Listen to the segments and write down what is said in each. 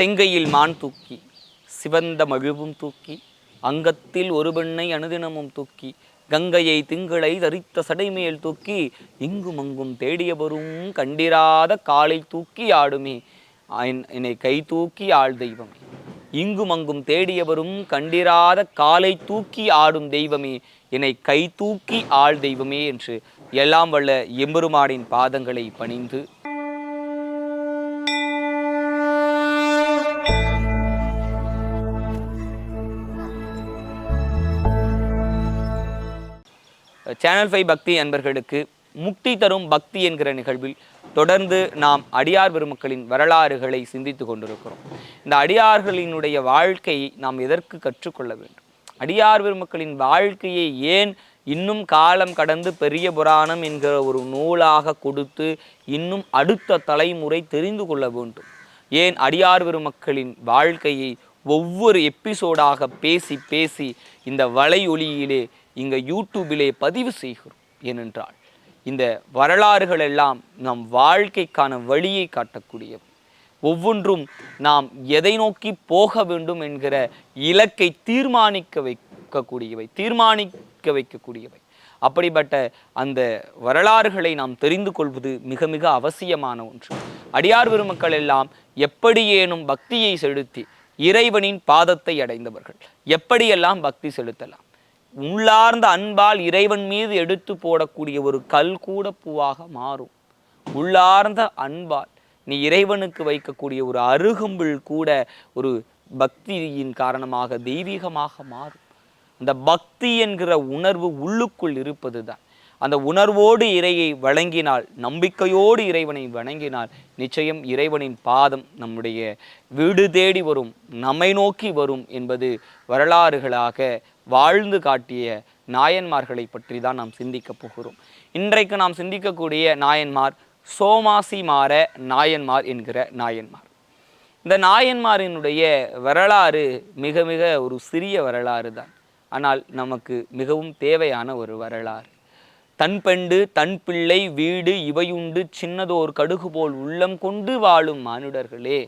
செங்கையில் மான் தூக்கி சிவந்த மழுவும் தூக்கி அங்கத்தில் ஒரு பெண்ணை அனுதினமும் தூக்கி கங்கையை திங்களை தரித்த சடைமேல் தூக்கி இங்கும் அங்கும் தேடியவரும் கண்டிராத காலை தூக்கி ஆடுமே என்னை கை தூக்கி ஆள் தெய்வமே. இங்கும் அங்கும் தேடியவரும் கண்டிராத காலை தூக்கி ஆடும் தெய்வமே என்னை கை தூக்கி ஆள் தெய்வமே என்று எல்லாம் வல்ல எம்பெருமானின் பாதங்களை பணிந்து சேனல் ஃபைவ் பக்தி அன்பர்களுக்கு முக்தி தரும் பக்தி என்கிற நிகழ்வில் தொடர்ந்து நாம் அடியார் பெருமக்களின் வரலாறுகளை சிந்தித்து கொண்டிருக்கிறோம். இந்த அடியார்களினுடைய வாழ்க்கையை நாம் எதற்கு கற்றுக்கொள்ள வேண்டும்? அடியார் பெருமக்களின் வாழ்க்கையை ஏன் இன்னும் காலம் கடந்து பெரிய புராணம் என்கிற ஒரு நூலாக கொடுத்து இன்னும் அடுத்த தலைமுறை தெரிந்து கொள்ள வேண்டும்? ஏன் அடியார் பெருமக்களின் வாழ்க்கையை ஒவ்வொரு எபிசோடாக பேசி பேசி இந்த வலையொலியிலே இங்கே யூடியூபிலே பதிவு செய்கிறோம். ஏனென்றால் இந்த வரலாறுகள் எல்லாம் நம் வாழ்க்கைக்கான வழியை காட்டக்கூடியவை. ஒவ்வொன்றும் நாம் எதை நோக்கி போக வேண்டும் என்கிற இலக்கை தீர்மானிக்க வைக்கக்கூடியவை தீர்மானிக்க வைக்கக்கூடியவை. அப்படிப்பட்ட அந்த வரலாறுகளை நாம் தெரிந்து கொள்வது மிக மிக அவசியமான ஒன்று. அடியார் பெருமக்கள் எல்லாம் எப்படியேனும் பக்தியை செலுத்தி இறைவனின் பாதத்தை அடைந்தவர்கள். எப்படியெல்லாம் பக்தி செலுத்தலாம்? உள்ளார்ந்த அன்பால் இறைவன் மீது எடுத்து போடக்கூடிய ஒரு கல் கூட பூவாக மாறும். உள்ளார்ந்த அன்பால் நீ இறைவனுக்கு வைக்கக்கூடிய ஒரு அருகம்புள் கூட ஒரு பக்தியின் காரணமாக தெய்வீகமாக மாறும். அந்த பக்தி என்கிற உணர்வு உள்ளுக்குள் இருப்பதுதான். அந்த உணர்வோடு இறையை வழங்கினால் நம்பிக்கையோடு இறைவனை வணங்கினால் நிச்சயம் இறைவனின் பாதம் நம்முடைய வீடு தேடி வரும் நம்மை நோக்கி வரும் என்பது வரலாறுகளாக வாழ்ந்து காட்டிய நாயன்மார்களை பற்றி தான் நாம் சிந்திக்கப் போகிறோம். இன்றைக்கு நாம் சிந்திக்கக்கூடிய நாயன்மார் சோமாசி மாற நாயன்மார் என்கிற நாயன்மார். இந்த நாயன்மாரினுடைய வரலாறு மிக மிக ஒரு சிறிய வரலாறு தான் ஆனால் நமக்கு மிகவும் தேவையான ஒரு வரலாறு. தன் பெண்டு தன் பிள்ளை வீடு இவையுண்டு சின்னதோர் கடுகு போல் உள்ளம் கொண்டு வாழும் மானுடர்களே.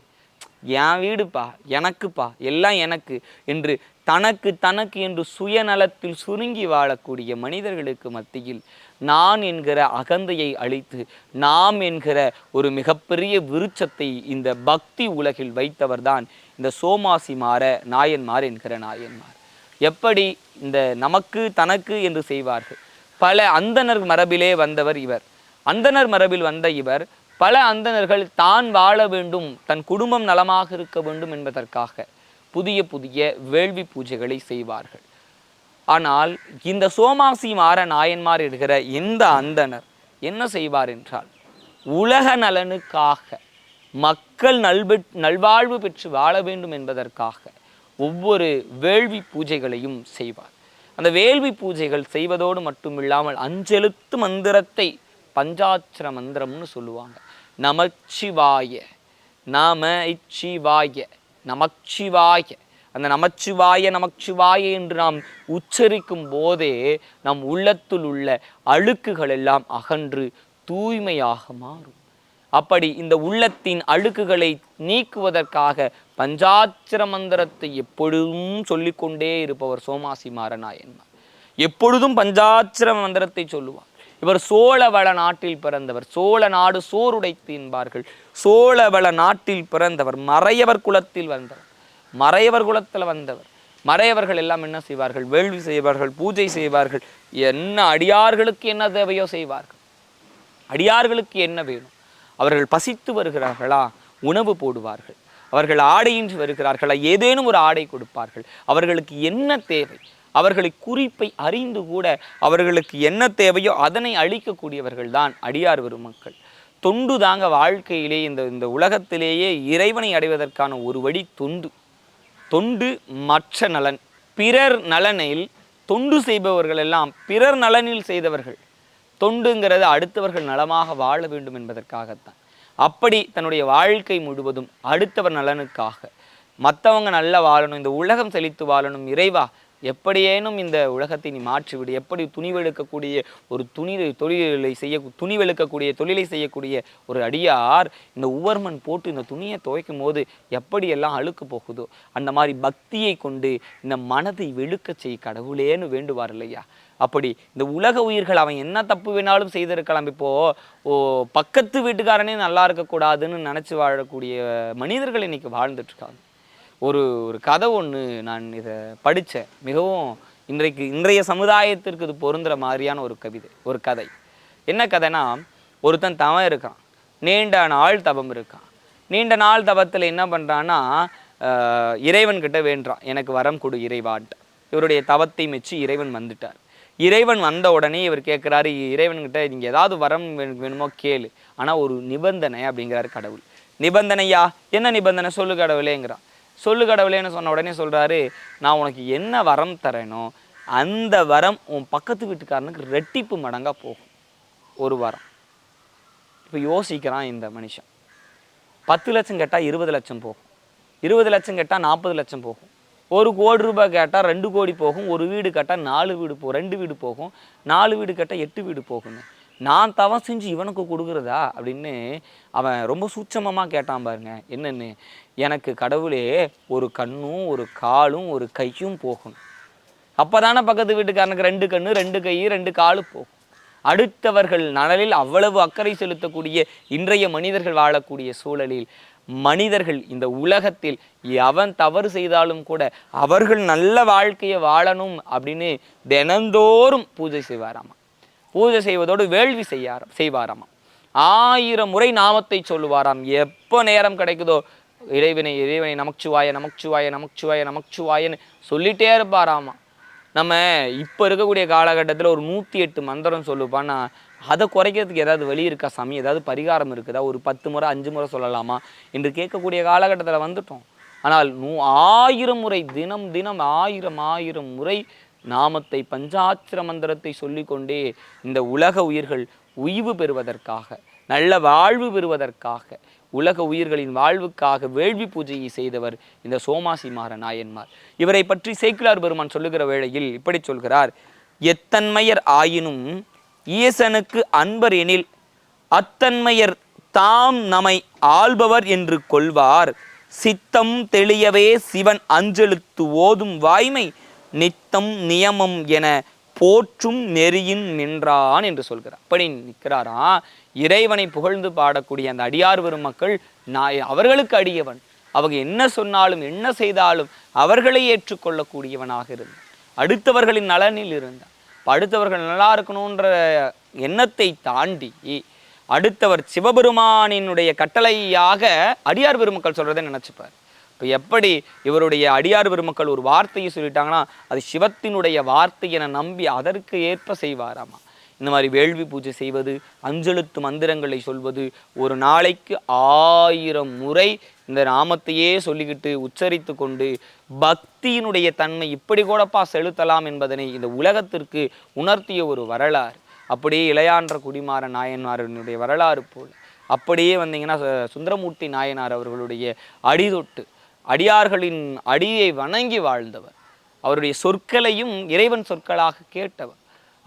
என் வீடுப்பா எனக்குப்பா எல்லாம் எனக்கு என்று தனக்கு தனக்கு என்று சுயநலத்தில் சுருங்கி வாழக்கூடிய மனிதர்களுக்கு மத்தியில் நான் என்கிற அகந்தையை அழித்து நாம் என்கிற ஒரு மிகப்பெரிய விருட்சத்தை இந்த பக்தி உலகில் வைத்தவர்தான் இந்த சோமாசி மாற நாயன்மார் என்கிற நாயன்மார். எப்படி இந்த நமக்கு தனக்கு என்று செய்வார்கள்? பல அந்தணர் மரபிலே வந்தவர் இவர். அந்தனர் மரபில் வந்த இவர் பல அந்தணர்கள் தான் வாழ வேண்டும் தன் குடும்பம் நலமாக இருக்க வேண்டும் என்பதற்காக புதிய புதிய வேள்வி பூஜைகளை செய்வார்கள். ஆனால் இந்த சோமாசி மாற நாயன்மார் இருக்கிற இந்த அந்தணர் என்ன செய்வார் என்றால் உலக நலனுக்காக மக்கள் நல்பெ நல்வாழ்வு பெற்று வாழ வேண்டும் என்பதற்காக ஒவ்வொரு வேள்வி பூஜைகளையும் செய்வார். அந்த வேள்வி பூஜைகள் செய்வதோடு மட்டும் இல்லாமல் அஞ்செழுத்து மந்திரத்தை பஞ்சாட்சர மந்திரம்னு சொல்லுவாங்க. நமச்சிவாய நாம இச்சிவாய நமச்சிவாய. அந்த நமச்சிவாய நமச்சிவாய என்று நாம் உச்சரிக்கும் போதே நம் உள்ளத்தில் உள்ள அழுக்குகள் எல்லாம் அகன்று தூய்மையாக மாறும். அப்படி இந்த உள்ளத்தின் அழுக்குகளை நீக்குவதற்காக பஞ்சாட்சர மந்திரத்தை எப்பொழுதும் சொல்லிக்கொண்டே இருப்பவர் சோமாசி மாறநாயன்மார் எப்பொழுதும் பஞ்சாட்சர மந்திரத்தை சொல்லுவார். இவர் சோழவள நாட்டில் பிறந்தவர் சோழ நாடு சோறுடைத்து என்பார்கள். சோழவள நாட்டில் பிறந்தவர் மறையவர் குலத்தில் வந்தவர் மறையவர் குலத்தில் வந்தவர். மறையவர்கள் எல்லாம் என்ன செய்வார்கள்? வேள்வி செய்வார்கள் பூஜை செய்வார்கள். என்ன அடியார்களுக்கு என்ன தேவையோ செய்வார்கள். அடியார்களுக்கு என்ன வேணும்? அவர்கள் பசித்து வருகிறார்களா? உணவு போடுவார்கள். அவர்கள் ஆடையின்றி வருகிறார்களா? ஏதேனும் ஒரு ஆடை கொடுப்பார்கள். அவர்களுக்கு என்ன தேவை? அவர்களை குறிப்பை அறிந்து கூட அவர்களுக்கு என்ன தேவையோ அதனை அளிக்கக்கூடியவர்கள் தான் அடியார் பெருமக்கள். தொண்டு தாங்க வாழ்க்கையிலே இந்த இந்த உலகத்திலேயே இறைவனை அடைவதற்கான ஒரு வழி தொண்டு. தொண்டு மற்ற நலன். பிறர் நலனில் தொண்டு செய்பவர்கள் எல்லாம் பிறர் நலனில் செய்தவர்கள். தொண்டுங்கிறது அடுத்தவர்கள் நலமாக வாழ வேண்டும் என்பதற்காகத்தான். அப்படி தன்னுடைய வாழ்க்கை முழுவதும் அடுத்தவர் நலனுக்காக மற்றவங்க நல்லா வாழணும் இந்த உலகம் செழித்து வாழணும் இறைவா எப்படியேனும் இந்த உலகத்தை நீ மாற்றிவிடு. எப்படி துணிவெழுக்கக்கூடிய ஒரு துணி தொழிலை செய்ய துணிவெழுக்கக்கூடிய தொழிலை செய்யக்கூடிய ஒரு அடியார் இந்த உவர்மன் போட்டு இந்த துணியை துவைக்கும் போது எப்படியெல்லாம் அழுக்கு போகுதோ அந்த மாதிரி பக்தியை கொண்டு இந்த மனதை வெளுக்க செய் கடவுளேன்னு வேண்டுவார் இல்லையா? அப்படி இந்த உலக உயிர்கள் அவன் என்ன தப்பு வேணாலும் செய்திருக்கலாம். இப்போ ஓ பக்கத்து வீட்டுக்காரனே நல்லா இருக்கக்கூடாதுன்னு நினச்சி வாழக்கூடிய மனிதர்கள் இன்னைக்கு வாழ்ந்துட்டு இருக்காங்க. ஒரு ஒரு கதை ஒன்று நான் இதை படித்தேன் மிகவும் இன்றைக்கு இன்றைய சமுதாயத்திற்கு இது பொருந்துகிற மாதிரியான ஒரு கவிதை ஒரு கதை. என்ன கதைனா ஒருத்தன் தவம் இருக்கான். நீண்ட நாள் தபம் இருக்கான். நீண்ட நாள் தபத்தில் என்ன பண்ணுறான்னா இறைவன்கிட்ட வேண்டான் எனக்கு வரம் கொடு இறைவான்ட்டு இவருடைய தவத்தை மெச்சு இறைவன் வந்துட்டார். இறைவன் வந்த உடனே இவர் கேட்குறாரு இறைவன்கிட்ட நீங்கள் ஏதாவது வரம் வேணுமோ கேளு. ஆனால் ஒரு நிபந்தனை அப்படிங்கிறாரு கடவுள். நிபந்தனையா? என்ன நிபந்தனை? சொல்லு கடவுளேங்கிறான். சொல்லு கடவுளேன்னு சொன்ன உடனே சொல்கிறாரு நான் உனக்கு என்ன வரம் தரேனோ அந்த வரம் உன் பக்கத்து வீட்டுக்காரனுக்கு ரெட்டிப்பு மடங்காக போகும். ஒரு வாரம். இப்போ யோசிக்கிறான் இந்த மனுஷன். பத்து லட்சம் கேட்டால் இருபது லட்சம் போகும். இருபது லட்சம் கேட்டால் நாற்பது லட்சம் போகும். ஒரு கோடி ரூபாய் கேட்டால் ரெண்டு கோடி போகும். ஒரு வீடு கேட்டால் நாலு வீடு போ ரெண்டு வீடு போகும். நாலு வீடு கேட்டால் எட்டு வீடு போகுங்க நான் தவம் செஞ்சு இவனுக்கு கொடுக்குறதா அப்படின்னு அவன் ரொம்ப சூட்சமமாக கேட்டான் பாருங்க. என்னென்னு? எனக்கு கடவுளே ஒரு கண்ணும் ஒரு காலும் ஒரு கையும் போகணும் அப்போ தானே பக்கத்து வீட்டுக்காரனுக்கு ரெண்டு கண்ணு ரெண்டு கை ரெண்டு காலு போகும். அடுத்தவர்கள் நலனில் அவ்வளவு அக்கறை செலுத்தக்கூடிய இன்றைய மனிதர்கள் வாழக்கூடிய சூழலில் மனிதர்கள் இந்த உலகத்தில் எவன் தவறு செய்தாலும் கூட அவர்கள் நல்ல வாழ்க்கையை வாழணும் அப்படின்னு தினந்தோறும் பூஜை செய்வாராமா? பூஜை செய்வதோடு வேள்வி செய்யார் செய்வாராமா ஆயிரம் முறை நாமத்தை சொல்லுவாராம். எப்போ நேரம் கிடைக்குதோ இறைவனை இறைவனை நமச்சுவாய நமச்சுவாய நமச்சுவாய நமச்சுவாயன்னு சொல்லிட்டே இருப்பாராமா நம்ம இப்போ இருக்கக்கூடிய காலகட்டத்தில் ஒரு நூற்றி எட்டு மந்திரம் சொல்லுப்பான்னா அதை குறைக்கிறதுக்கு ஏதாவது வழி இருக்கா சாமி? ஏதாவது பரிகாரம் இருக்குதா? ஒரு பத்து முறை அஞ்சு முறை சொல்லலாமா? என்று கேட்கக்கூடிய காலகட்டத்தில் வந்துட்டோம். ஆனால் நூ ஆயிரம் முறை தினம் தினம் ஆயிரம் ஆயிரம் முறை நாமத்தை பஞ்சாட்சிர மந்திரத்தை சொல்லிக்கொண்டே இந்த உலக உயிர்கள் உய்வு பெறுவதற்காக நல்ல வாழ்வு பெறுவதற்காக உலக உயிர்களின் வாழ்வுக்காக வேள்வி பூஜையை செய்தவர் இந்த சோமாசிமார நாயன்மார். இவரை பற்றி சேக்கிலார் பெருமான் சொல்லுகிற வேளையில் இப்படி சொல்கிறார் எத்தன்மையர் ஆயினும் ஈசனுக்கு அன்பர் எனில் அத்தன்மையர் தாம் நம்மை ஆள்பவர் என்று கொள்வார். சித்தம் தெளியவே சிவன் அஞ்செழுத்து ஓதும் வாய்மை நித்தம் நியமம் என போற்றும் நெறியின் நின்றான் என்று சொல்கிறார். அப்படி நிற்கிறாரா? இறைவனை புகழ்ந்து பாடக்கூடிய அந்த அடியார் பெருமக்கள் நான் அவர்களுக்கு அடியவன். அவங்க என்ன சொன்னாலும் என்ன செய்தாலும் அவர்களை ஏற்றுக்கொள்ளக்கூடியவனாக இருந்தான். அடுத்தவர்களின் நலனில் இருந்தான். அடுத்தவர்கள் நல்லா இருக்கணுன்ற எண்ணத்தை தாண்டி அடுத்தவர் சிவபெருமானினுடைய கட்டளையாக அடியார் பெருமக்கள் சொல்கிறத நினச்சிப்பார். இப்போ எப்படி இவருடைய அடியார் பெருமக்கள் ஒரு வார்த்தையை சொல்லிட்டாங்கன்னா அது சிவத்தினுடைய வார்த்தை என நம்பி அதற்கு ஏற்ப செய்வாராமா? இந்த மாதிரி வேள்வி பூஜை செய்வது அஞ்செழுத்து மந்திரங்களை சொல்வது ஒரு நாளைக்கு ஆயிரம் முறை இந்த நாமத்தையே சொல்லிக்கிட்டு உச்சரித்து கொண்டு பக்தியினுடைய தன்மை இப்படி கூடப்பா செலுத்தலாம் என்பதனை இந்த உலகத்திற்கு உணர்த்திய ஒரு வரலாறு. அப்படியே இளையான்ற குடிமாற நாயன்மாரனுடைய வரலாறு போல். அப்படியே வந்தீங்கன்னா சுந்தரமூர்த்தி நாயனார் அவர்களுடைய அடிதொட்டு அடியார்களின் அடியை வணங்கி வாழ்ந்தவர். அவருடைய சொற்களையும் இறைவன் சொற்களாக கேட்டவர்.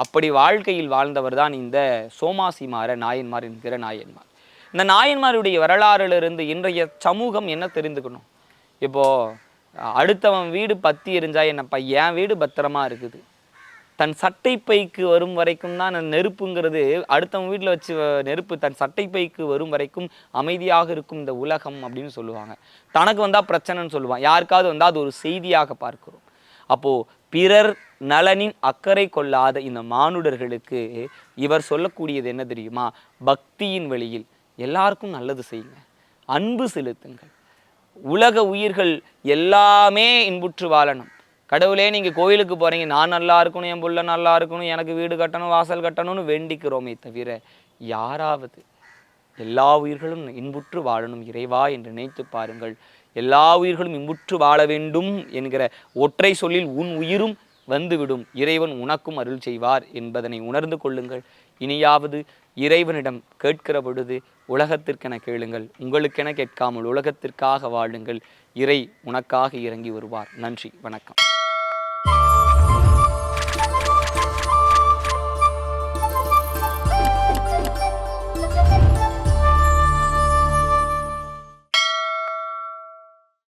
அப்படி வாழ்க்கையில் வாழ்ந்தவர் தான் இந்த சோமாசிமார நாயன்மார் என்கிற நாயன்மார். இந்த நாயன்மாருடைய வரலாறிலிருந்து இன்றைய சமூகம் என்ன தெரிந்துக்கணும்? இப்போ அடுத்தவன் வீடு பத்தி எரிஞ்சா என்னப்பா? என் வீடு பத்திரமா இருக்குது. தன் சட்டை பைக்கு வரும் வரைக்கும் தான் நெருப்புங்கிறது அடுத்தவங்க வீட்டில் வச்சு நெருப்பு தன் சட்டை பைக்கு வரும் வரைக்கும் அமைதியாக இருக்கும் இந்த உலகம் அப்படின்னு சொல்லுவாங்க. தனக்கு வந்தால் பிரச்சனைன்னு சொல்லுவான். யாருக்காவது வந்தால் அது ஒரு செய்தியாக பார்க்கிறோம். அப்போது பிறர் நலனின் அக்கறை கொள்ளாத இந்த மானுடர்களுக்கு இவர் சொல்லக்கூடியது என்ன தெரியுமா? பக்தியின் வழியில் எல்லாருக்கும் நல்லது செய்யுங்க. அன்பு செலுத்துங்கள். உலக உயிர்கள் எல்லாமே இன்புற்று வாழணும். கடவுளே நீங்கள் கோயிலுக்கு போகிறீங்க நான் நல்லா இருக்கணும் என் புள்ள நல்லா இருக்கணும் எனக்கு வீடு கட்டணும் வாசல் கட்டணும்னு வேண்டிக்கிறோமே தவிர யாராவது எல்லா உயிர்களும் இன்புற்று வாழணும். இறைவா என்று நினைத்து பாருங்கள். எல்லா உயிர்களும் இன்புற்று வாழ வேண்டும் என்கிற ஒற்றை சொல்லில் உன் உயிரும் வந்துவிடும். இறைவன் உனக்கும் அருள் செய்வார் என்பதனை உணர்ந்து கொள்ளுங்கள். இனியாவது இறைவனிடம் கேட்கிற பொழுது உலகத்திற்கென கேளுங்கள். உங்களுக்கென கேட்காமல் உலகத்திற்காக வாழுங்கள். இறை உனக்காக இறங்கி வருவார். நன்றி. வணக்கம்.